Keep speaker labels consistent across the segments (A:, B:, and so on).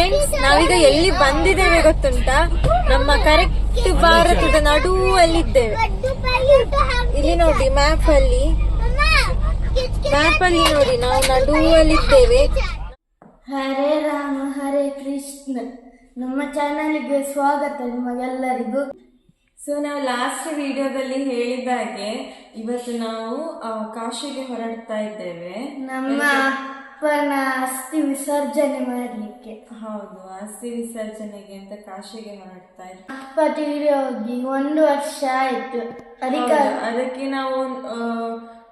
A: Friends ನಾವೀಗ ಎಲ್ಲಿ ಬಂದಿದ್ದೇವೆ ಗೊತ್ತುಂಟ? ನಮ್ಮ ಕರೆಕ್ಟ್ ಭಾರತದ ನಡುವಲ್ಲಿದ್ದೇವೆ. ಇಲ್ಲಿ ನೋಡಿ ಮ್ಯಾಪ್ ಅಲ್ಲಿ. ಮ್ಯಾಪ್ ಅಲ್ಲಿ ನೋಡಿ ನಾವು ನಡುವಲ್ಲಿದ್ದೇವೆ.
B: ಹರೇ ರಾಮ ಹರೇ ಕೃಷ್ಣ. ನಮ್ಮ ಚಾನಲ್ಗೆ ಸ್ವಾಗತ ನಿಮಗೆಲ್ಲರಿಗೂ.
A: ಸೊ ನಾವು ಲಾಸ್ಟ್ ವಿಡಿಯೋದಲ್ಲಿ ಹೇಳಿದ ಹಾಗೆ ಇವತ್ತು ನಾವು ಆ, ಕಾಶಿಗೆ ಹೊರಡ್ತಾ ಇದ್ದೇವೆ.
B: ನಮ್ಮ ಅಪ್ಪನ ಅಸ್ಥಿ ವಿಸರ್ಜನೆ ಮಾಡಲಿಕ್ಕೆ.
A: ಹೌದು ಅಸ್ಥಿ ವಿಸರ್ಜನೆಗೆ ಅಂತ ಕಾಶಿಗೆ ಹೊರಡ್ತಾ ಇದ್ದೆ
B: ಅಪ್ಪ ತಿಳಿ ಹೋಗಿ ಒಂದು ವರ್ಷ ಆಯ್ತು. ಅದಕ್ಕೆ
A: ಹೌದು, ಅದಕ್ಕೆ ನಾವು ಆ,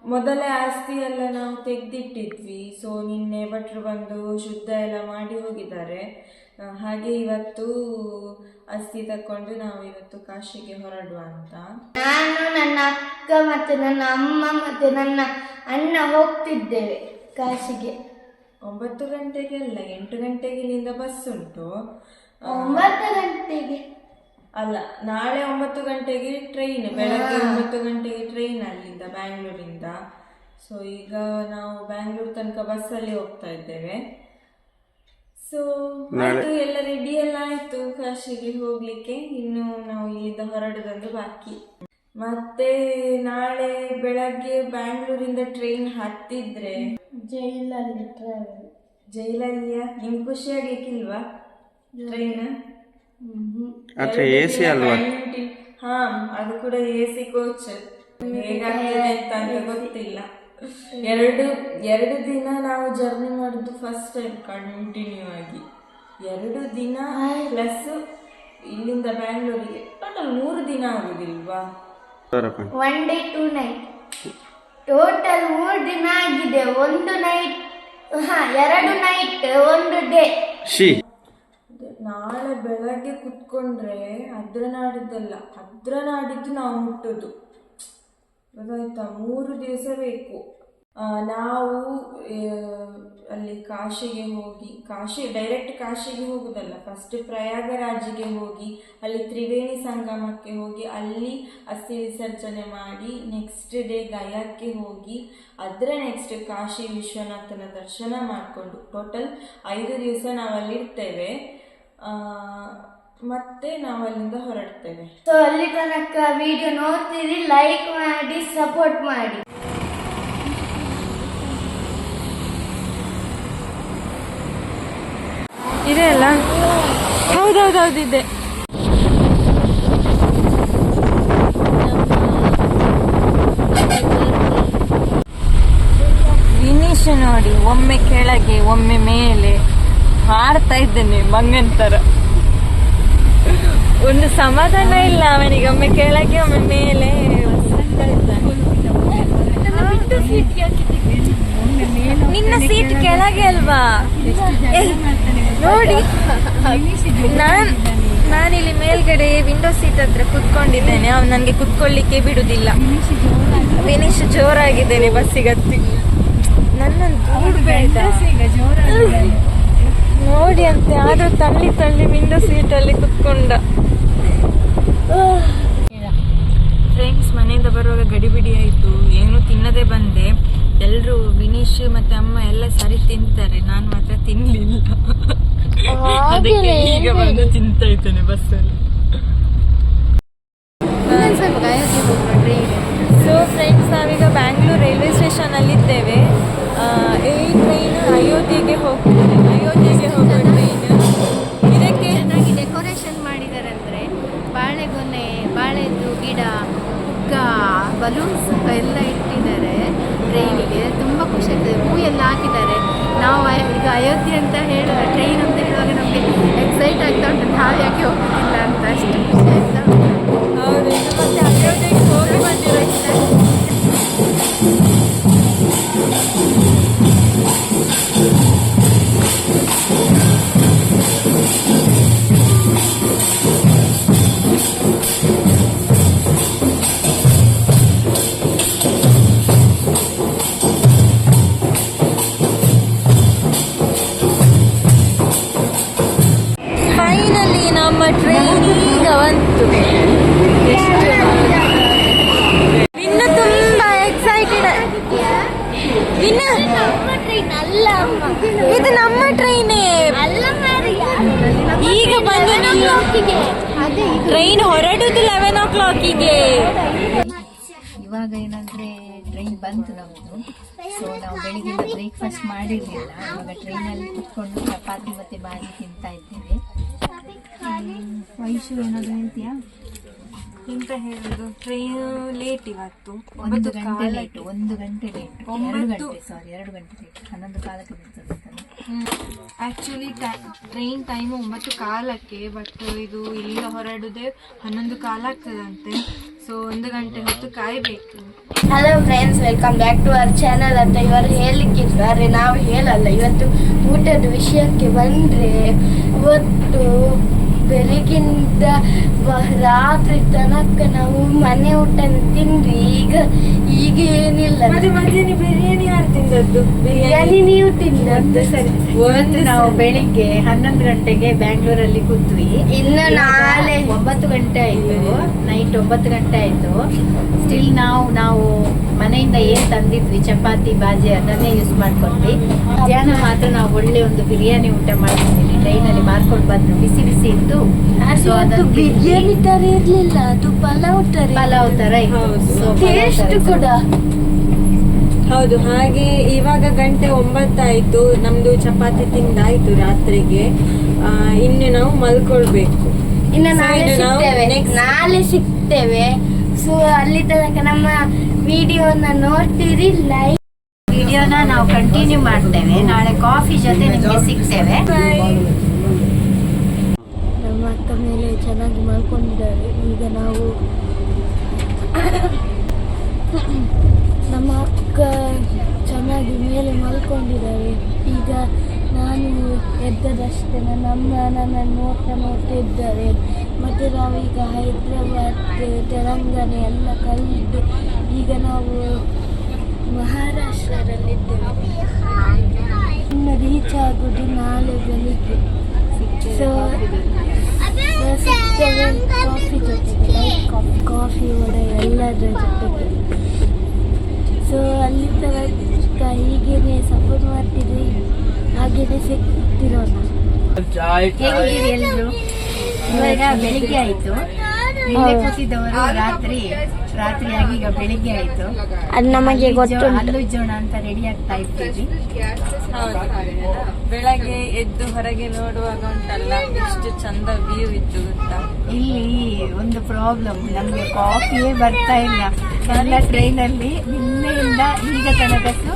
A: ಮೊದಲೇ ಆಸ್ತಿ ಎಲ್ಲ ನಾವು ತೆಗೆದಿಟ್ಟಿದ್ವಿ. ಸೊ ನಿನ್ನೆ ಭಟ್ರು ಬಂದು ಶುದ್ಧ ಎಲ್ಲ ಮಾಡಿ ಹೋಗಿದ್ದಾರೆ. ಆ, ಹಾಗೆ ಇವತ್ತು ಅಸ್ಥಿ ತಕೊಂಡು ನಾವು ಇವತ್ತು ಕಾಶಿಗೆ ಹೊರಡುವ ಅಂತ.
B: ನಾನು ನನ್ನ ಅಕ್ಕ ಮತ್ತೆ ನನ್ನ ಅಮ್ಮ ಮತ್ತೆ ನನ್ನ ಅಣ್ಣ ಹೋಗ್ತಿದ್ದೇವೆ ಕಾಶಿಗೆ.
A: ಒಂಬತ್ತು ಗಂಟೆಗೆ ಅಲ್ಲ ಎಂಟು ಗಂಟೆಗೆ ಇಲ್ಲಿಂದ ಬಸ್ ಉಂಟು
B: ಒಂಬತ್ತು ಗಂಟೆಗೆ?
A: ಅಲ್ಲ ನಾಳೆ ಒಂಬತ್ತು ಗಂಟೆಗೆ ಟ್ರೈನ್ ಬೆಳಗ್ಗೆ ಒಂಬತ್ತು ಗಂಟೆಗೆ ಟ್ರೈನ್ ಅಲ್ಲಿಂದ ಬ್ಯಾಂಗ್ಳೂರಿಂದ ಸೊ ಈಗ ನಾವು ಬ್ಯಾಂಗ್ಳೂರ್ ತನಕ ಬಸ್ಸಲ್ಲಿ ಹೋಗ್ತಾ ಇದ್ದೇವೆ. ಸೊ ಆಯ್ತು ಎಲ್ಲ ರೆಡಿ ಎಲ್ಲ ಆಯ್ತು ಕಾಶಿಗೆ ಹೋಗ್ಲಿಕ್ಕೆ. ಇನ್ನು ನಾವು ಇಲ್ಲಿಂದ ಹೊರಡುದಂದು ಬಾಕಿ. ಮತ್ತೆ ನಾಳೆ ಬೆಳಗ್ಗೆ ಬ್ಯಾಂಗ್ಳೂರಿಂದ ಟ್ರೈನ್ ಹತ್ತಿದ್ರೆ
B: ಜೈಲಲ್ಲಿ ಟ್ರಾವೆಲ್
A: ಜೈಲಲ್ಲಿಯ? ನಿಮ್ಗೆ ಖುಷಿ ಆಗ್ಲಿಕ್ಕಿಲ್ವಾ ಟ್ರೈನ್?
C: ಎ ಸಿ ಅಲ್ವಾ?
A: ಹಾ ಅದು ಕೂಡ ಎ ಸಿ ಕೋಚ್. ಹೇಗಾಗ್ತದೆ ಅಂತ ಅಂತ ಗೊತ್ತಿಲ್ಲ. ಎರಡು ಎರಡು ದಿನ ನಾವು ಜರ್ನಿ ಮಾಡಿದ್ದು ಫಸ್ಟ್ ಟೈಮ್ ಕಂಟಿನ್ಯೂ ಆಗಿ. ಎರಡು ದಿನ ಪ್ಲಸ್ ಇಲ್ಲಿಂದ ಬ್ಯಾಂಗ್ಳೂರಿಗೆ. ಟೋಟಲ್ ಮೂರು ದಿನ ಆಗುದಿಲ್ವಾ?
B: One day two night total ಮೂರು ದಿನ ಆಗಿದೆ. ಒಂದು ನೈಟ್ ಹಾ ಎರಡು ನೈಟ್ ಒಂದು ಡೇ
C: ಶಿ
A: ನಾಳೆ ಬೆಳಗ್ಗೆ ಕುತ್ಕೊಂಡ್ರೆ ಅದ್ರ ನಾಡಿದ್ದಲ್ಲ. ಅದ್ರ ನಾಡಿದ್ದು ನಾವು ಮುಟ್ಟೋದು. ಗೊತ್ತಾಯ್ತಾ ಮೂರು ದಿವಸ ಬೇಕು. ಆ, ನಾವು ಆ, ಅಲ್ಲಿ ಕಾಶಿಗೆ ಹೋಗಿ, ಕಾಶಿ ಡೈರೆಕ್ಟ್ ಕಾಶಿಗೆ ಹೋಗುದಲ್ಲ ಫಸ್ಟ್ ಪ್ರಯಾಗರಾಜಿಗೆ ಹೋಗಿ, ಅಲ್ಲಿ ತ್ರಿವೇಣಿ ಸಂಗಮಕ್ಕೆ ಹೋಗಿ, ಅಲ್ಲಿ ಅಸ್ಥಿ ವಿಸರ್ಜನೆ ಮಾಡಿ ನೆಕ್ಸ್ಟ್ ಡೇ ಗಯಾಕ್ಕೆ ಹೋಗಿ, ಅದರ ನೆಕ್ಸ್ಟ್ ಕಾಶಿ ವಿಶ್ವನಾಥನ ದರ್ಶನ ಮಾಡಿಕೊಂಡು ಟೋಟಲ್ ಐದು ದಿವಸ ನಾವಲ್ಲಿ ಇರ್ತೇವೆ. ಮತ್ತೆ ನಾವು ಅಲ್ಲಿಂದ ಹೊರಡ್ತೇವೆ.
B: ಸೊ ಅಲ್ಲಿ ತನಕ ವಿಡಿಯೋ ನೋಡ್ತೀರಿ ಲೈಕ್ ಮಾಡಿ ಸಪೋರ್ಟ್ ಮಾಡಿ.
A: ಇದೆ ಅಲ್ಲ? ಹೌದೌದೌದು, ಇದೆ. ವಿನೀಶ್ ನೋಡಿ, ಒಮ್ಮೆ ಕೆಳಗೆ, ಒಮ್ಮೆ ಮೇಲೆ ಹಾಡ್ತಾ ಇದ್ದೇನೆ ಮಂಗನ್ ತರ. ಒಂದು ಸಮಾಧಾನ ಇಲ್ಲ ಅವನಿಗೆ, ಒಮ್ಮೆ ಕೆಳಗೆ, ಒಮ್ಮೆ ಮೇಲೆ. ನಿನ್ನ ಸೀಟ್ ಕೆಳಗೆ ಅಲ್ವಾ? ನೋಡಿ. ನಾನ್ ನಾನಿಲ್ಲಿ ಮೇಲ್ಗಡೆ ವಿಂಡೋ ಸೀಟ್ ಹತ್ರ ಕುತ್ಕೊಂಡಿದ್ದೇನೆ. ಅವ್ನು ನನಗೆ ಕುತ್ಕೊಳ್ಳಿಕ್ಕೆ ಬಿಡುದಿಲ್ಲ. ವಿನೀಶ್ ಜೋರಾಗಿದ್ದೇನೆ ಬಸ್ಸಿಗೆ ಹತ್ತಿ. ದೂಡ್ಬೇಡ. ನೋಡಿ ಅಂತೆ ಆದ್ರೂ ತಳ್ಳಿ ತಳ್ಳಿ ವಿಂಡೋ ಸೀಟಲ್ಲಿ ಕುತ್ಕೊಂಡ. ಫ್ರೆಂಡ್ಸ್ ಮನೆಯಿಂದ ಬರುವಾಗ ಗಡಿಬಿಡಿ ಆಯಿತು. ಏನು ತಿನ್ನದೆ ಬಂದೆ. ಎಲ್ಲರೂ ವಿನೀಶ್ ಮತ್ತೆ ಅಮ್ಮ ಎಲ್ಲ ಸರಿ ತಿಂತಾರೆ. ನಾನು ಮಾತ್ರ ತಿನ್ಲಿಲ್ಲ. ಅದಕ್ಕೆ ಈಗ ಬಂದು ತಿಂತಾ ಇದ್ದೇನೆ ಬಸ್ಸಲ್ಲಿ. ಸೊ ಫ್ರೆಂಡ್ಸ್ ನಾವೀಗ ಬ್ಯಾಂಗ್ಳೂರ್ ರೈಲ್ವೆ ಸ್ಟೇಷನ್ ಅಲ್ಲಿ ಇದ್ದೇವೆ ಈ ಟ್ರೈನ್ ಅಯೋಧ್ಯೆಗೆ ಹೋಗ್ತದೆ ಅಯೋಧ್ಯೆಗೆ ಹೋಗೋ ಟ್ರೈನ್ ಇದಕ್ಕೆ
D: ಚೆನ್ನಾಗಿ ಡೆಕೋರೇಷನ್ ಮಾಡಿದ್ದಾರೆ ಅಂದರೆ ಬಾಳೆಗೊನೆ ಬಾಳೆದು ಗಿಡ ಹುಗ್ಗ ಬಲೂನ್ಸ್ ಎಲ್ಲ ಇಟ್ಟಿದ್ದಾರೆ. ಟ್ರೈನಿಗೆ ತುಂಬ ಖುಷಿ ಆಗ್ತದೆ. ಹೂ ಎಲ್ಲ ಹಾಕಿದ್ದಾರೆ. ನಾವು ಈಗ ಅಯೋಧ್ಯೆ ಅಂತ ಹೇಳೋ ಟ್ರೈನ್ ಅಂತ ಹೇಳುವಾಗ ನಮಗೆ ಎಕ್ಸೈಟ್ ಆಗ್ತಾ ಉಂಟು. ನಾವು ಯಾಕೆ ಹೋಗ್ತಿಲ್ಲ ಅಂತ ಅಷ್ಟು ಖುಷಿ ಉಂಟು.
A: ಹೌದು ಮತ್ತೆ ಅಯೋಧ್ಯೆಗೆ ಹೋಗಿ ಬಂದಿರೋ ಟ್ರೈನ್ ಹೊರಡುದು ಲೆವೆನ್ ಓ ಕ್ಲಾಕಿಗೆ
D: ಇವಾಗ ಏನಂದ್ರೆ ಟ್ರೈನ್ ಬಂತು ನಮ್ಮದು ಸೊ ನಾವು ಬೆಳಿಗ್ಗೆ ಬ್ರೇಕ್ಫಾಸ್ಟ್ ಮಾಡಿರಲಿಲ್ಲ. ಇವಾಗ ಟ್ರೈನಲ್ಲಿ ಕುತ್ಕೊಂಡು ಚಪಾತಿ ಮತ್ತೆ ಬಾಜಿ ತಿಂತಾ ಇದ್ದೇವೆ. ವಯಸ್ಸು ಏನಾದ್ರು ಹೇಳ್ತೀಯಾ?
A: ಎಂತ ಹೇಳುದು ಟ್ರೈನ್ ಲೇಟ್ ಇವತ್ತು.
D: ಒಂದು ಗಂಟೆ ಲೇಟ್ ಒಂದು ಗಂಟೆ ಲೇಟ್ ಎರಡು ಗಂಟೆ ಸಾರಿ ಎರಡು ಗಂಟೆ ಲೇಟ್ ಹನ್ನೊಂದು ಕಾಲಕ್ಕೆ ಬರ್ತದೆ.
A: ಆಕ್ಚುಲಿ ಟ್ರೈನ್ ಟೈಮ್ ಒಂಬತ್ತು ಕಾಲಕ್ಕೆ ಬಟ್ ಇದು ಇಲ್ಲಿಂದ ಹೊರಡುದೇ ಹನ್ನೊಂದು ಕಾಲ ಆಗ್ತದಂತೆ ಸೊ ಒಂದು ಗಂಟೆ ಹೊತ್ತು ಕಾಯ್ಬೇಕು.
B: Hello friends welcome back to our channel ಅಂತ ಇವರು ಹೇಳಲಿಕ್ಕಿದ್ದಾರೆ ನಾವು ಹೇಳಲ್ಲ ಇವತ್ತು ಊಟದ ವಿಷಯಕ್ಕೆ ಬಂದರೆ ಇವತ್ತು ಬೆಳಗಿಂದ ರಾತ್ರಿ ತನಕ ನಾವು ಮನೆ ಊಟ ತಿಂದ್ವಿ. ಈಗ ಈಗ ಏನಿಲ್ಲ.
A: ಮತ್ತೆ ಮಧ್ಯಾಹ್ನ ಬಿರಿಯಾನಿ ಯಾರು ತಿಂದದ್ದು?
B: ಬಿರಿಯಾನಿ? ನೀವು ತಿಂದದ್ದು. ಸರಿ.
D: ಇವತ್ತು ನಾವು ಬೆಳಿಗ್ಗೆ ಹನ್ನೊಂದು ಗಂಟೆಗೆ ಬ್ಯಾಂಗ್ಳೂರಲ್ಲಿ ಕೂತ್ವಿ.
B: ಇನ್ನು ನಾಳೆ
D: ಒಂಬತ್ತು ಗಂಟೆ ಆಯ್ತು. ನೈಟ್ ಒಂಬತ್ತು ಗಂಟೆ ಆಯ್ತು. ಸ್ಟಿಲ್ ನಾವು ನಾವು ಮನೆಯಿಂದ ಏನ್ ತಂದಿದ್ವಿ? ಚಪಾತಿ ಬಾಜಿ ಅದನ್ನೇ ಯೂಸ್ ಮಾಡ್ಕೊಂಡ್ವಿ. ಮಧ್ಯಾಹ್ನ ಮಾತ್ರ ನಾವು ಒಳ್ಳೆ ಒಂದು ಬಿರಿಯಾನಿ ಊಟ ಮಾಡಿದ್ವಿ ಟ್ರೈನಲ್ಲಿ ಮಾರ್ಕೊಂಡು ಬಂದ್ರು ಬಿಸಿ ಬಿಸಿ ಇತ್ತು ಸೊ ಅದನ್ನು
B: ಬಿರಿಯಾನಿ ತರ ಇರ್ಲಿಲ್ಲ ಅದು ಪಲಾವ್ ತರ
D: ಪಲಾವ್ ತರ ಇತ್ತು. So, ಪಲಾವ್
B: ಟೇಸ್ಟ್ ಕೂಡ.
A: ಹೌದು ಹಾಗೆ ಇವಾಗ ಗಂಟೆ ಒಂಬತ್ತಾಯ್ತು ನಮ್ದು ಚಪಾತಿ ತಿಂದಾಯ್ತು ರಾತ್ರಿಗೆ. ಆ, ಇನ್ನು ನಾವು ಮಲ್ಕೊಳ್ಬೇಕು.
B: ಇನ್ನು
A: So,
B: ನಾಳೆ
A: ನಾವು
B: ಸಿಗ್ತೇವೆ.
A: next-
B: ನಾಳೆ ಸಿಗ್ತೇವೆ. ಸೊ ಅಲ್ಲಿ ತನಕ ನಮ್ಮ ವಿಡಿಯೋನ ನೋಡ್ತೀರಿ ಲೈಕ್
D: ವಿಡಿಯೋನ ನಾವು ಕಂಟಿನ್ಯೂ ಮಾಡ್ತೇವೆ. ನಾಳೆ ಕಾಫಿ ಜೊತೆ ನಿಮಗೆ ಸಿಗ್ತೇವೆ.
B: ನಮ್ಮ ಅಕ್ಕ ಮೇಲೆ ಚೆನ್ನಾಗಿ ಮಲ್ಕೊಂಡಿದ್ದಾರೆ. ಈಗ ನಾವು ನಮ್ಮ ಅಕ್ಕ ಚೆನ್ನಾಗಿ ಮೇಲೆ ಮಲ್ಕೊಂಡಿದ್ದಾರೆ. ಈಗ ನಾನು ಎದ್ದದಷ್ಟೇ ನನ್ನ ಅಮ್ಮ ನನ್ನ ನೋಡ್ತಾ ನೋಡ್ತಾ ಇದ್ದಾರೆ. ಮತ್ತು ನಾವೀಗ ಹೈದ್ರಾಬಾದ್, ತೆಲಂಗಾಣ ಎಲ್ಲ ಕಲಿತು ಈಗ ನಾವು ಮಹಾರಾಷ್ಟ್ರದಲ್ಲಿದ್ದೇವೆ. ಇನ್ನು ರೀಚ್ ಆಗೋದು ನಾಳೆ ಬೆಳಿಗ್ಗೆ. ಸೊ ಸಿಗ್ತೇವೆ ಕಾಫಿ ಜೊತೆಗೆ ಲೈಟ್ ಕಾಫಿ ಕಾಫಿ ವಡೆ ಎಲ್ಲದರ ಜೊತೆಗೆ. ಸೊ ಅಲ್ಲಿ ತನಕ ಹೀಗೇನೆ ಸಪೋರ್ಟ್ ಮಾಡ್ತಿದ್ರಿ ಹಾಗೇನೆ ಸಿಗ್ತಿರೋಣ
D: ಎಲ್ಲರೂ? ಇವಾಗ ಬೆಳಿಗ್ಗೆ ಆಯ್ತು. ನಿನ್ನೆ ಕೂತಿದ್ದವರು ರಾತ್ರಿ ರಾತ್ರಿ ಆಗಿ ಈಗ ಬೆಳಿಗ್ಗೆ ಆಯ್ತು.
B: ಅದು ನಮಗೆ ಗೊತ್ತುಂಟು.
D: ಅಲ್ಲುಜ್ಜೋಣ ಅಂತ ರೆಡಿ ಆಗ್ತಾ ಇದ್ದೀವಿ.
A: ಬೆಳಗ್ಗೆ ಎದ್ದು ಹೊರಗೆ ನೋಡುವಾಗ ಉಂಟಲ್ಲ ಎಷ್ಟು ಚಂದ ವ್ಯೂ ಇತ್ತು ಗೊತ್ತಾ?
D: ಇಲ್ಲಿ ಒಂದು ಪ್ರಾಬ್ಲಮ್ ನಮ್ಗೆ ಕಾಫಿಯೇ ಬರ್ತಾ ಇಲ್ಲ. ಎಲ್ಲ ಟ್ರೈನ್ ಅಲ್ಲಿ ನಿನ್ನೆಯಿಂದ ಈಗ ತನಕಕ್ಕೂ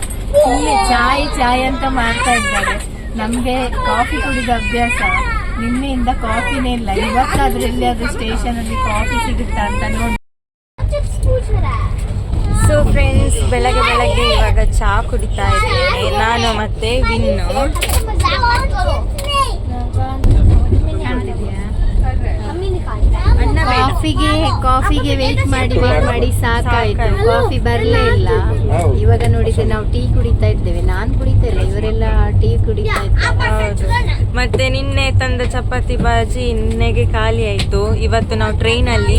D: ಇಲ್ಲಿ ಚಾಯ್ ಚಾಯ್ ಅಂತ ಮಾಡ್ತಾ ಇದ್ದಾರೆ. ನಮ್ಗೆ ಕಾಫಿ ಕುಡಿದ ಅಭ್ಯಾಸ ನಿನ್ನೆಯಿಂದ ಕಾಫಿನೇ ಇಲ್ಲ. ಇವತ್ತಾದ್ರೂ ಸ್ಟೇಷನ್ ಅಲ್ಲಿ ಕಾಫಿ ಸಿಗುತ್ತಾ ಅಂತ ನೋಡಿ.
A: ಸೊ ಫ್ರೆಂಡ್ಸ್ ಬೆಳಗ್ಗೆ ಬೆಳಗ್ಗೆ ಇವಾಗ ಚಹಾ ಕುಡಿತಾ ಇದ್ದೇನೆ. ನಾನು ಮತ್ತೆ ವಿನ್ನು.
D: ಕಾಫಿಗೆ ಕಾಫಿಗೆ ವೇಟ್ ಮಾಡಿ ವೇಟ್ ಮಾಡಿ ಸಾಕಾಯ್ತು. ಕಾಫಿ ಬರ್ಲೇ ಇಲ್ಲ. ಇವಾಗ ನೋಡಿದ್ರೆ ನಾವು ಟೀ ಕುಡಿತಾ ಇದ್ದೇವೆ. ನಾನ್ ಕುಡಿತಾ ಇಲ್ಲ ಇವರೆಲ್ಲ ಟೀ ಕುಡಿತಾ ಇದ್ದಾರೆ.
A: ಹೌದು. ಮತ್ತೆ ನಿನ್ನೆ ತಂದ ಚಪಾತಿ ಬಾಜಿ ನಿನ್ನೆಗೆ ಖಾಲಿ ಆಯ್ತು. ಇವತ್ತು ನಾವು ಟ್ರೈನ್ ಅಲ್ಲಿ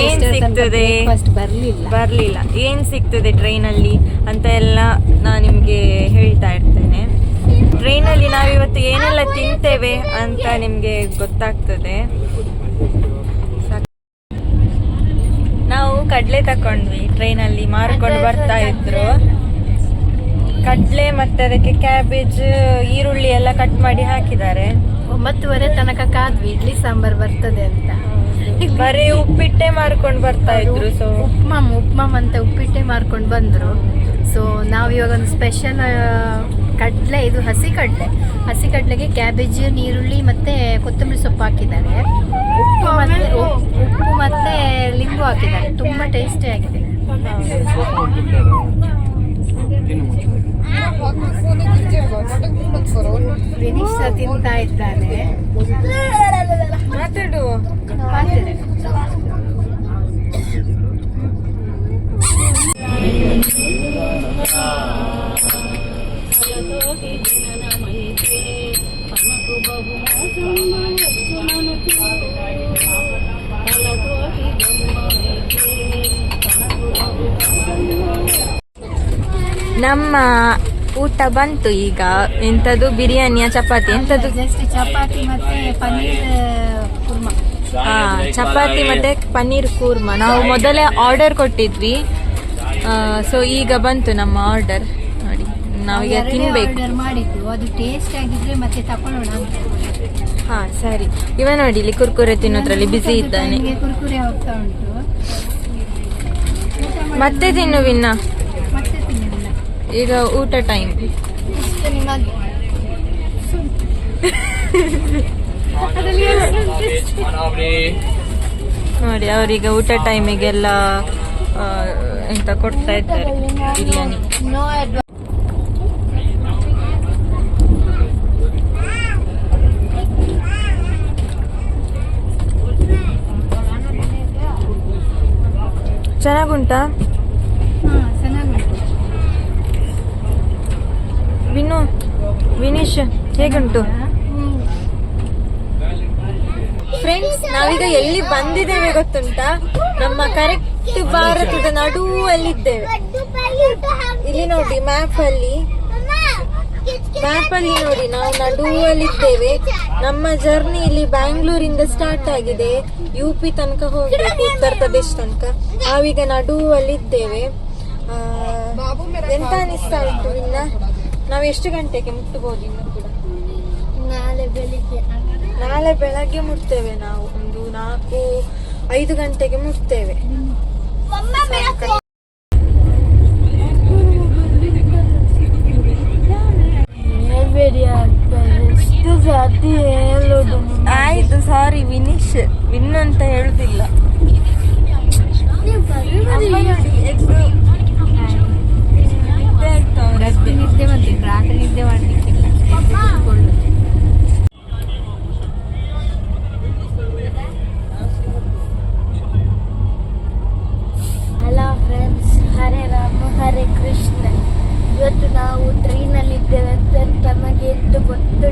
A: ಏನ್ ಸಿಗ್ತದೆ?
D: ಫಸ್ಟ್ ಬರ್ಲಿಲ್ಲ.
A: ಬರ್ಲಿಲ್ಲ. ಏನ್ ಸಿಗ್ತದೆ ಟ್ರೈನ್ ಅಲ್ಲಿ ಅಂತ ಎಲ್ಲ ನಾನು ನಿಮ್ಗೆ ಹೇಳ್ತಾ ಇರ್ತೇನೆ. ಟ್ರೈನ್ ಅಲ್ಲಿ ನಾವಿವತ್ತು ಏನೆಲ್ಲ ತಿಂತೇವೆ ಅಂತ ನಿಮ್ಗೆ ಗೊತ್ತಾಗ್ತದೆ. ಕಡ್ಲೆ ತಕೊಂಡ್ವಿ ಟ್ರೈನ್ ಅಲ್ಲಿ ಮಾರ್ಕೊಂಡು ಬರ್ತಾ ಇದ್ರು. ಕಡ್ಲೆ ಮತ್ತೆ ಅದಕ್ಕೆ ಕ್ಯಾಬೇಜ್ ಈರುಳ್ಳಿ ಎಲ್ಲ ಕಟ್ ಮಾಡಿ ಹಾಕಿದ್ದಾರೆ.
D: ಒಂಬತ್ತುವರೆ ತನಕ ಕಾದ್ವಿ ಇಡ್ಲಿ ಸಾಂಬಾರ್ ಬರ್ತದೆ ಅಂತ.
A: ಬರೀ ಉಪ್ಪಿಟ್ಟೆ ಮಾರ್ಕೊಂಡು ಬರ್ತಾ ಇದ್ರು ಸೊ
D: ಉಪ್ಮಾಮ್ ಉಪ್ಮಾಮ್ ಅಂತ ಉಪ್ಪಿಟ್ಟೆ ಮಾರ್ಕೊಂಡು ಬಂದ್ರು. ಸೊ ನಾವು ಇವಾಗ ಒಂದು ಸ್ಪೆಷಲ್ ಕಡಲೆ ಇದು ಹಸಿ ಕಡಲೆ. ಹಸಿ ಕಡಲೆಗೆ ಕ್ಯಾಬೇಜ್ ನೀರುಳ್ಳಿ ಮತ್ತೆ ಕೊತ್ತಂಬರಿ ಸೊಪ್ಪು ಹಾಕಿದ್ದಾರೆ ಉಪ್ಪು ಮತ್ತೆ ಉಪ್ಪು ಉಪ್ಪು ಮತ್ತೆ ಲಿಂಬು ಹಾಕಿದ್ದಾರೆ ತುಂಬಾ ಟೇಸ್ಟಿ ಆಗಿದೆ ವಿನೀಶ್ ಸಹ ತಿಂತಾ ಇದ್ದಾನೆ.
A: ಮಾತಾಡು.
D: ಮಾಡ್ತೇನೆ.
A: ನಮ್ಮ ಊಟ ಬಂತು ಈಗ. ಎಂತದು? ಬಿರಿಯಾನಿಯ ಚಪಾತಿ?
D: ಜಸ್ಟ್ ಚಪಾತಿ ಮತ್ತೆ ಪನ್ನೀರ್ ಕುರ್ಮಾ.
A: ಹಾ ಚಪಾತಿ ಮತ್ತೆ ಪನ್ನೀರ್ ಕೂರ್ಮ. ನಾವು ಮೊದಲೇ ಆರ್ಡರ್ ಕೊಟ್ಟಿದ್ವಿ. ಸೊ ಈಗ ಬಂತು ನಮ್ಮ ಆರ್ಡರ್ ನೋಡಿ ನಾವೀಗ ತಿನ್ಬೇಕು.
D: ಮಾಡಿದ್ದು. ಅದು ಟೇಸ್ಟ್ ಆಗಿದ್ರೆ ಮತ್ತೆ ತಕೊಳ್ಳೋಣ
A: ಹಾ ಸರಿ. ಇವ ನೋಡಿ ಇಲ್ಲಿ ಕುರ್ಕುರೆ ತಿನ್ನೋದ್ರಲ್ಲಿ ಬಿಸಿ ಇದ್ದಾನೆ.
D: ಕುರ್ಕುರೆ ಹೋಗ್ತಾ ಉಂಟು.
A: ಮತ್ತೆ ತಿನ್ನು ವಿನ್ನ ಈಗ ಊಟ ಟೈಮ್? ನೋಡಿ ಅವರೀಗ ಊಟ ಟೈಮಿಗೆಲ್ಲ ಎಂತ ಕೊಡ್ತಾ ಇದ್ದಾರೆ. ಬಿರಿಯಾನಿ. ಚೆನ್ನಾಗುಂಟಾ
D: ಹಾ ಚೆನ್ನಾಗುಂಟು
A: ವಿನು, ವಿನೀಶ್ ಹೇಗುಂಟು? ಫ್ರೆಂಡ್ಸ್ ನಾವೀಗ ಎಲ್ಲಿ ಬಂದಿದ್ದೇವೆ ಗೊತ್ತುಂಟ? ನಮ್ಮ ಕರೆಕ್ಟ್ ಭಾರತದ ನಡುವಲ್ಲಿದ್ದೇವೆ. ಇಲ್ಲಿ ನೋಡಿ ಮ್ಯಾಪ್ ಅಲ್ಲಿ. ಮ್ಯಾಪ್ ಅಲ್ಲಿ ನೋಡಿ, ನಾವು ನಡುವಲ್ಲಿದ್ದೇವೆ. ನಮ್ಮ ಜರ್ನಿ ಇಲ್ಲಿ ಬ್ಯಾಂಗ್ಳೂರಿಂದ ಸ್ಟಾರ್ಟ್ ಆಗಿದೆ. ಯು ಪಿ ತನಕ ಹೋಗ್ಬೇಕು, ಉತ್ತರ ಪ್ರದೇಶ ತನಕ. ನಾವೀಗ ನಡುವಲ್ಲಿದ್ದೇವೆ. ಎಂತ ಅನಿಸ್ತಾ ಉಂಟು ಇನ್ನ ನಾವು ಎಷ್ಟು ಗಂಟೆಗೆ ಮುಟ್ಟಬಹುದು ಇನ್ನು ಕೂಡ?
B: ನಾಳೆ ಬೆಳಿಗ್ಗೆ.
A: ನಾಳೆ ಬೆಳಗ್ಗೆ ಮುಟ್ತೇವೆ ನಾವು. ಒಂದು ನಾಲ್ಕು ಐದು ಗಂಟೆಗೆ ಮುಟ್ತೇವೆ
B: ಹೇಳ್ಬೇಡಿ ಆಗ್ತದೆ ಎಷ್ಟು ಸಾತಿ ಹೇಳೋದು
A: ಆಯ್ತು ಸಾರಿ ವಿನಿಶ್ ವಿನ್ ಅಂತ ಹೇಳುದಿಲ್ಲ
B: ನೀವು ಬರೀ ಬರೀ
D: ರಾತ್ರಿ ನಿದ್ದೆ ಬಂದಿಲ್ಲ ರಾತ್ರಿ ನಿದ್ದೆ ಮಾಡ್ಲಿಕ್ಕಿಲ್ಲ ಎದ್ದು ಕೂತ್ಕೊಳ್ಳುದು.
B: ಹಲೋ ಫ್ರೆಂಡ್ಸ್ ಹರೇ ರಾಮ ಹರೇ ಕೃಷ್ಣ ಇವತ್ತು ನಾವು ಟ್ರೈನಲ್ಲಿದ್ದೇವೆ ಅಂತ ನಮಗೆ ಎಷ್ಟು ಗೊತ್ತುಂಟು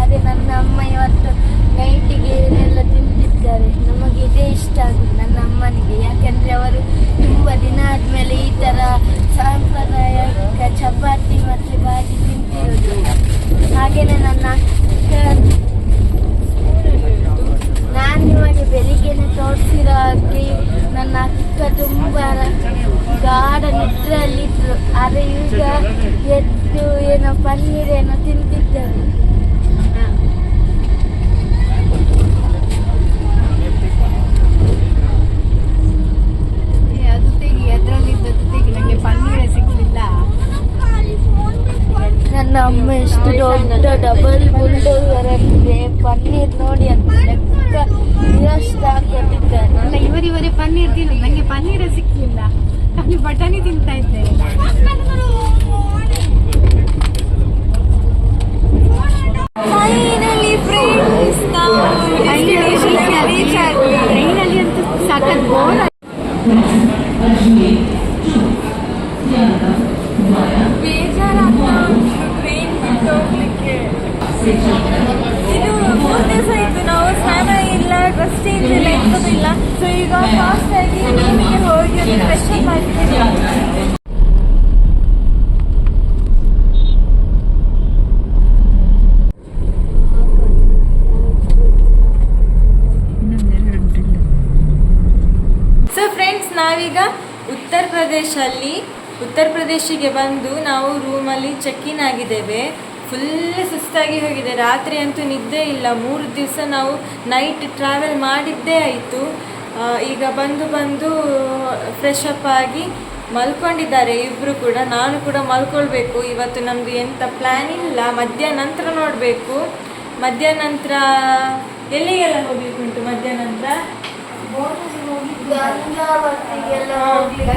B: ಅದೇ ನನ್ನ ಅಮ್ಮ ಇವತ್ತು ನೈಟಿಗೆ ಏನೆಲ್ಲ ತಿಂದಿದ್ದಾರೆ ನಮಗೆ ಇದೇ ಇಷ್ಟ ಆಗುದು ನನ್ನ ಅಮ್ಮನಿಗೆ ಯಾಕಂದ್ರೆ ಅವರು ತುಂಬ ದಿನ ಆದ್ಮೇಲೆ ಈ ತರ ಸಾಂಪ್ರದಾಯಿಕ ಚಪಾತಿ ಮತ್ತು ಬಾಜಿ ತಿಂತಿರೋದು. ಹಾಗೇನೆ ನನ್ನ ಅಕ್ಕ ನಾನು ನಿಮಗೆ ಬೆಳಿಗ್ಗೆನೆ ತೋರಿಸಿರೋ ಹಾಗೆ ನನ್ನ ಅಕ್ಕ ತುಂಬ ಗಾಢ ನಿದ್ರಲ್ಲಿದ್ರು ಆದರೆ ಈಗ ಎದ್ದು ಏನೋ ಪನ್ನೀರ್ ಏನೋ ತಿಂತಿದ್ದರು
D: ಏ, ಅದು ತೆಗಿ ಅದರಲ್ಲಿದ್ದದ್ದು ತೆಗಿ ನನಗೆ ಪನ್ನೀರೇ ಸಿಗ್ಲಿಲ್ಲ
B: ನನ್ನ ಅಮ್ಮ ಎಷ್ಟು ದೊಡ್ಡ ಡಬಲ್ ಬುಲ್ಡೋಸರ್ ಅಂದ್ರೆ ಪನ್ನೀರ್ ನೋಡಿ ಅಂತ ಲೆಕ್ಕ ಎಷ್ಟು ಹಾಕೊಂಡಿದ್ದಾರೆ
D: ಅಲ್ಲ ಇವರಿವರೇ ಪನ್ನೀರ್ ತಿನ್ನು ನನಗೆ ಪನ್ನೀರೇ ಸಿಕ್ಲಿಲ್ಲ ನಾನು ಬಟಾಣಿ ತಿಂತಾ ಇದ್ದೆ
A: ಫೈನಲಿ ಫ್ರೆಂಡ್ಸ್ ನಾವು
D: ಟ್ರೈನಲ್ಲಿ ಅಂತೂ ಸಖತ್ ಬೋರ್
A: ಬೇಜಾರಾಗ್ತಾ ಉಂಟು ಟ್ರೈನ್ ಬಿಟ್ಟು ಹೋಗ್ಲಿಕ್ಕೆ ಇದು ಮೂರು ದಿವಸ ಆಯ್ತು ನಾವು ಸ್ನಾನ ಇಲ್ಲ ಡ್ರೆಸ್ ಚೇಂಜ್ ಇಲ್ಲ ಎಂತದಿಲ್ಲ ಸೊ ಈಗ ಫಾಸ್ಟ್ ಆಗಿ ರೂಮಿಗೆ ಹೋಗಿ ಒಂದು ಫ್ರೆಶ್ ಅಪ್ ಆಗಿದ್ದೇವೆ ಸೊ ಫ್ರೆಂಡ್ಸ್ ನಾವೀಗ ಉತ್ತರ ಪ್ರದೇಶಲ್ಲಿ ಉತ್ತರ ಪ್ರದೇಶಿಗೆ ಬಂದು ನಾವು ರೂಮಲ್ಲಿ ಚೆಕ್ ಇನ್ ಆಗಿದ್ದೇವೆ. ಫುಲ್ ಸುಸ್ತಾಗಿ ಹೋಗಿದೆ. ರಾತ್ರಿ ಅಂತೂ ನಿದ್ದೆ ಇಲ್ಲ. ಮೂರು ದಿವಸ ನಾವು ನೈಟ್ ಟ್ರಾವೆಲ್ ಮಾಡಿದ್ದೇ ಆಯಿತು. ಈಗ ಬಂದು ಬಂದು ಫ್ರೆಶ್ ಅಪ್ ಆಗಿ ಮಲ್ಕೊಂಡಿದ್ದಾರೆ ಇಬ್ಬರು ಕೂಡ. ನಾನು ಕೂಡ ಮಲ್ಕೊಳ್ಬೇಕು. ಇವತ್ತು ನಮ್ಮದು ಎಂಥ ಪ್ಲ್ಯಾನ್ ಇಲ್ಲ. ಮಧ್ಯಾಹ್ನ ನಂತರ ನೋಡಬೇಕು. ಮಧ್ಯಾಹ್ನ ನಂತರ ಎಲ್ಲಿಗೆಲ್ಲ ಹೋಗ್ಲಿಕ್ಕುಂಟು ಮಧ್ಯಾಹ್ನ ನಂತರ?
B: ಗಂಗಾವತಿಗೆಲ್ಲ ಹೋಗ್ಲಿಕ್ಕೆ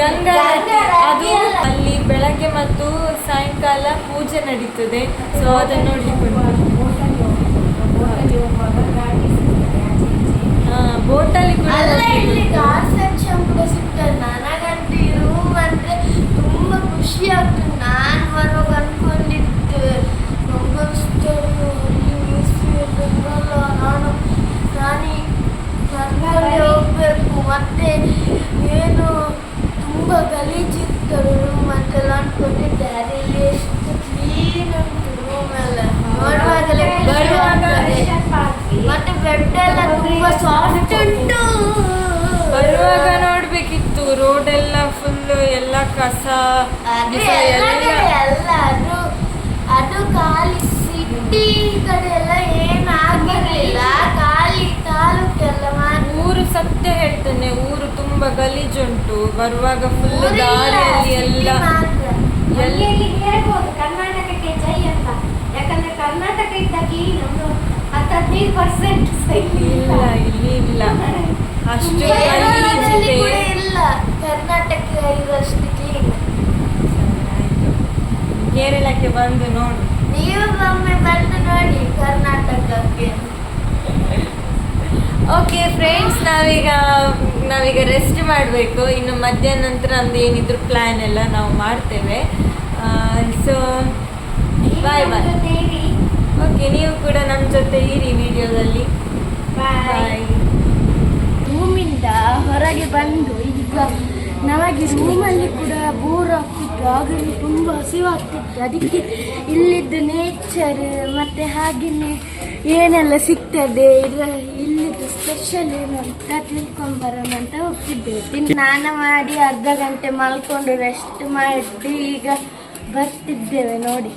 A: ಗಂಗಾರತಿ ಅದು ಅಲ್ಲಿ ಬೆಳಗ್ಗೆ ಮತ್ತು ಸಾಯಂಕಾಲ ಪೂಜೆ ನಡೀತದೆ. ಸೊ ಅದನ್ನು ನೋಡ್ಲಿಕ್ಕೆ ಬೋಟಲ್ಲಿ ಕೂಡ
B: ಸಿಗ್ತದೆ. ನನಗಂತೂ ಅಂದ್ರೆ ತುಂಬಾ ಖುಷಿ ಆಗ್ತದೆ. ನಾನು ಬರುವಾಗ ಹೋಗ್ಬೇಕು ಹೋಗಬೇಕು ಮತ್ತೆ ಏನು ತುಂಬ ಗಲೀಜಿತ್ತು ರೂಮ್ ಅಂತೆಲ್ಲ ಅಂದ್ಕೊಂಡಿದ್ದೆ ಎಷ್ಟು ಕ್ಲೀನ್ ಉಂಟು ರೂಮ್ ಎಲ್ಲ. ಮತ್ತೆ ಬೆಡ್ ಎಲ್ಲ ತುಂಬ ಸಾಫ್ಟ್ ಉಂಟು. ಬರುವಾಗ
A: ನೋಡ್ಬೇಕಿತ್ತು ರೋಡ್ ಎಲ್ಲ ಫುಲ್ ಎಲ್ಲ ಕಸ
B: ಎಲ್ಲ ಅದು ಅದು ಖಾಲಿ ಸಿಟಿ ಕಡೆ
A: ಎಲ್ಲ ಸತ್ಯ ಹೇಳ್ತೇನೆ ಊರು ತುಂಬಾ ಗಲೀಜುಂಟು ಬರುವಾಗ ಫುಲ್ ದಾರಿಯಲ್ಲಿ ಎಲ್ಲ
E: ಎಲ್ಲೆಲ್ಲಿ ಹೇಳ್ಬೋದು ಕರ್ನಾಟಕಕ್ಕೆ ಜೈ ಅಂತ. ಯಾಕಂದ್ರೆ ಕರ್ನಾಟಕ ಇದ್ದ ಕ್ಲೀನ್ ಒಂದು ಹತ್ತು ಹದಿನೈದು ಪರ್ಸೆಂಟ್
A: ಇಲ್ಲ ಇಲ್ಲಿ ಇಲ್ಲ. ಅಷ್ಟು
B: ಇಲ್ಲ. ಕರ್ನಾಟಕ ಇರೋಷ್ಟು ಕ್ಲೀನ್
A: ಕೇರಳಕ್ಕೆ ಬಂದು ನೋಡಿ.
B: ನೀವು ಒಮ್ಮೆ ಬಂದು ನೋಡಿ ಕರ್ನಾಟಕಕ್ಕೆ.
A: ಓಕೆ ಫ್ರೆಂಡ್ಸ್ ನಾವೀಗ ನಾವೀಗ ರೆಸ್ಟ್ ಮಾಡಬೇಕು. ಇನ್ನು ಮಧ್ಯಾಹ್ನ ನಂತರ ನಮ್ದು ಏನಿದ್ರು ಪ್ಲ್ಯಾನ್ ಎಲ್ಲ ನಾವು ಮಾಡ್ತೇವೆ. ಸೊ ಬಾಯ್ ಬಾಯ್ ಓಕೆ ನೀವು ಕೂಡ ನಮ್ಮ ಜೊತೆ ಇರಿ ವಿಡಿಯೋದಲ್ಲಿ ಬಾಯ್
B: ರೂಮಿಂದ ಹೊರಗೆ ಬಂದು ಈಗ ನಮಗೆ ರೂಮಲ್ಲಿ ಕೂಡ ಬೋರ್ ಆಗ್ತಿತ್ತು. ಆಗಲೂ ತುಂಬ ಹಸಿವಾಗ್ತಿತ್ತು. ಅದಕ್ಕೆ ಇಲ್ಲಿದ್ದು ನೇಚರ್ ಮತ್ತು ಹಾಗೆಯೇ ಏನೆಲ್ಲ ಸಿಗ್ತದೆ ಇಲ್ಲ ಇಲ್ಲಿದ್ದು ಸ್ಪೆಷಲ್ ಏನಂತ ಅಂತ ತಿಳ್ಕೊಂಬರೋಣ ಅಂತ ಹೋಗ್ತಿದ್ದೇವೆ ತಿನ್- ಸ್ನಾನ ಮಾಡಿ ಅರ್ಧ ಗಂಟೆ ಮಲ್ಕೊಂಡು ರೆಸ್ಟ್ ಮಾಡಿ ಈಗ ಬರ್ತಿದ್ದೇವೆ ನೋಡಿ.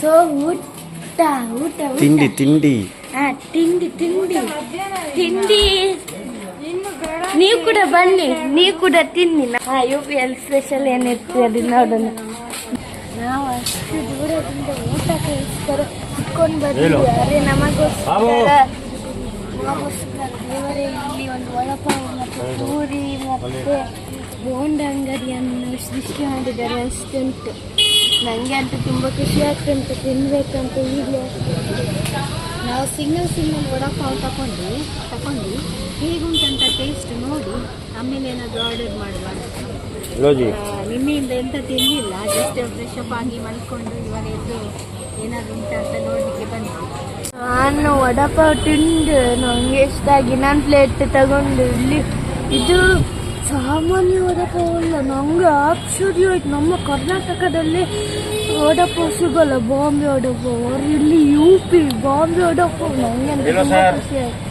B: ಸೊ ಊಟ ಊಟ ಊಟ.
C: ತಿಂಡಿ ತಿಂಡಿ.
B: ಹಾ ತಿಂಡಿ ತಿಂಡಿ. ತಿಂಡಿ ನೀವು ಕೂಡ ಬನ್ನಿ ನೀವು ಕೂಡ ತಿನ್ನಿ. ಹಾ ಯು ಪಿ ಎಲ್ ಸ್ಪೆಷಲ್ ಏನಿರ್ತದೆ ನೋಡೋಣ. ನಾವು ಅಷ್ಟು ದೂರದಿಂದ ಊಟಕ್ಕೋಸ್ಕರ ಇಟ್ಕೊಂಡು ಬಂದಿದ್ದಾರೆ ನಮಗೋಸ್ಕರ ನಮಗೋಸ್ಕರ ದೇವರೇ ಇಲ್ಲಿ ಒಂದು ವಡಪಾವ್ ಮತ್ತು ಪೂರಿ ಮತ್ತು ಬೋಂಡ ಅಂಗಡಿಯನ್ನು ಸೃಷ್ಟಿ ಮಾಡಿದ್ದಾರೆ. ಅಷ್ಟುಂಟು. ನನಗೆ ಅಂತೂ ತುಂಬ ಖುಷಿ ಆಗ್ತಂತ. ತಿನ್ಬೇಕಂತ ಈಗಲೇ
D: ನಾವು ಸಿಂಗಲ್ ಸಿಂಗಲ್ ವಡಪಾವ್ ತಗೊಂಡು ತಗೊಂಡು ಹೇಗುಂಟಂತ ಟೇಸ್ಟ್ ನೋಡಿ ಆಮೇಲೆ ಏನಾದರೂ ಆರ್ಡರ್ ಮಾಡುವ ನಿನ್ನೆಯಿಂದ ಎಂತ ತಿನ್ನಿಲ್ಲ ಜಸ್ಟ್ ಫ್ರೆಶ್ ಅಪ್ ಆಗಿ ಮಲ್ಕೊಂಡು ಇವಾಗ ಎದ್ದು ಏನಾದ್ರು ಉಂಟಾ ಅಂತ ನೋಡಲಿಕ್ಕೆ ಬಂದ್ವಿ
B: ನಾನು ವಡಪಾವ್ ತಿಂದು ನನಗೆ ಇಷ್ಟಾಗಿ ನಾನು ಪ್ಲೇಟ್ ತಗೊಂಡು ಇಲ್ಲಿ ಇದು ಸಾಮಾನ್ಯ ವಡಪಾವ್ ಅಲ್ಲ ನನಗೆ ಆಶ್ಚರ್ಯ ಆಯ್ತು ನಮ್ಮ ಕರ್ನಾಟಕದಲ್ಲಿ ವಡಪಾವ್ ಸಿಗಲ್ಲ ಬಾಂಬೆ ವಡಪಾವ್. ಅವ್ರು ಇಲ್ಲಿ ಯು ಪಿ ಬಾಂಬೆ ವಡಪಾವ್. ನನಗೆ ಖುಷಿ ಆಯ್ತು.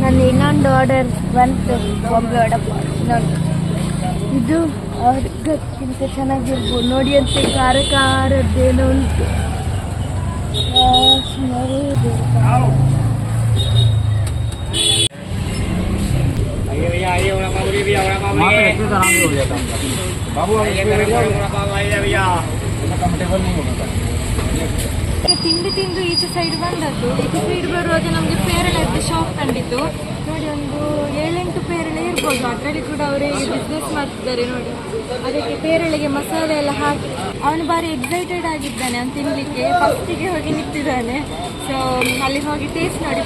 B: ನನ್ನ ಇನ್ನೊಂದು ಆರ್ಡರ್ ಬಂತು ಬಾಂಬೆ ವಡಪಾವ್ ಇನ್ನೊಂದು ಇದು ಅದಕ್ಕಿಂತ ಚೆನ್ನಾಗಿರ್ಬೋದು. ನೋಡಿ ಅಂತ ಖಾರ ಖಾರದ್ದೇನೋ ಉಂಟು. ಆ, ಸ್ಮೆಲ್ ಇದೆ.
A: ತಿಂಡಿ ತಿಂದು ಈಚೆ ಸೈಡ್ ಬಂದದ್ದು. ಈಚೆ ಸೈಡ್ ಬರುವಾಗ ನಮಗೆ ಪೇರಳೆದ್ದು ಶಾಪ್ ಕಂಡಿತ್ತು. ನೋಡಿ, ಒಂದು ಏಳೆಂಟು ಪೇರಳೆ ಇರ್ಬೋದು. ಅದರಲ್ಲಿ ಕೂಡ ಅವರೇ ಬಿಸ್ನೆಸ್ ಮಾಡ್ತಿದ್ದಾರೆ ನೋಡಿ. ಅದಕ್ಕೆ ಪೇರಳೆಗೆ ಮಸಾಲೆ ಎಲ್ಲ ಹಾಕಿ. ಅವನು ಬಾರಿ ಎಕ್ಸೈಟೆಡ್ ಆಗಿದ್ದಾನೆ ಅವ್ನು ತಿನ್ನಲಿಕ್ಕೆ ಫಸ್ಟಿಗೆ ಹೋಗಿ ನಿಂತಿದ್ದಾನೆ. ಸೊ ಅಲ್ಲಿ ಹೋಗಿ ಟೇಸ್ಟ್ ನೋಡಿ